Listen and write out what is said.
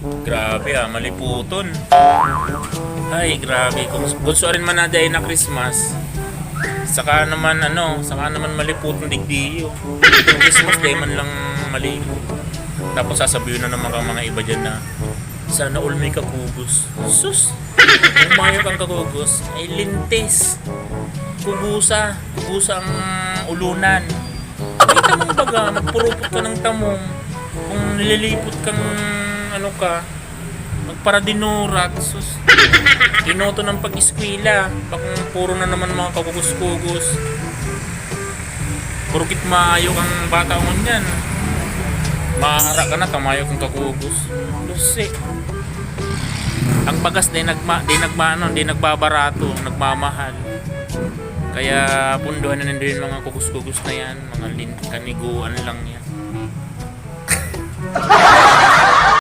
Grabe ah, maliputon. Ay, grabe. Kung rin man na day na Christmas, saka naman ano, saka naman maliputon digdiyo. Yung Christmas day man lang maligo. Tapos sasabihin na naman kang mga iba dyan na sana all may kakugos. Sus! Kung mayo kang kakugos, ay lintis. Kugusa. Kugusa ang ulunan. Kita mo baga, magpurupot ka ng tamong. Kung nililipot kang ano ka, magparadinurat. Sus! Tinoto ng pag-eskwela. Bakang puro na naman mga kakugos-kugos. Porkit maayo kang bata mo yan. Mahara ka na, tamayo kang kakugos. Lusi. Ang bagas di nagma di nagma ano, di nagbabarato, nagmamahal. Kaya punduhan na nandun yung mga kugus-kugus na yan, mga lin kaniguan lang yan.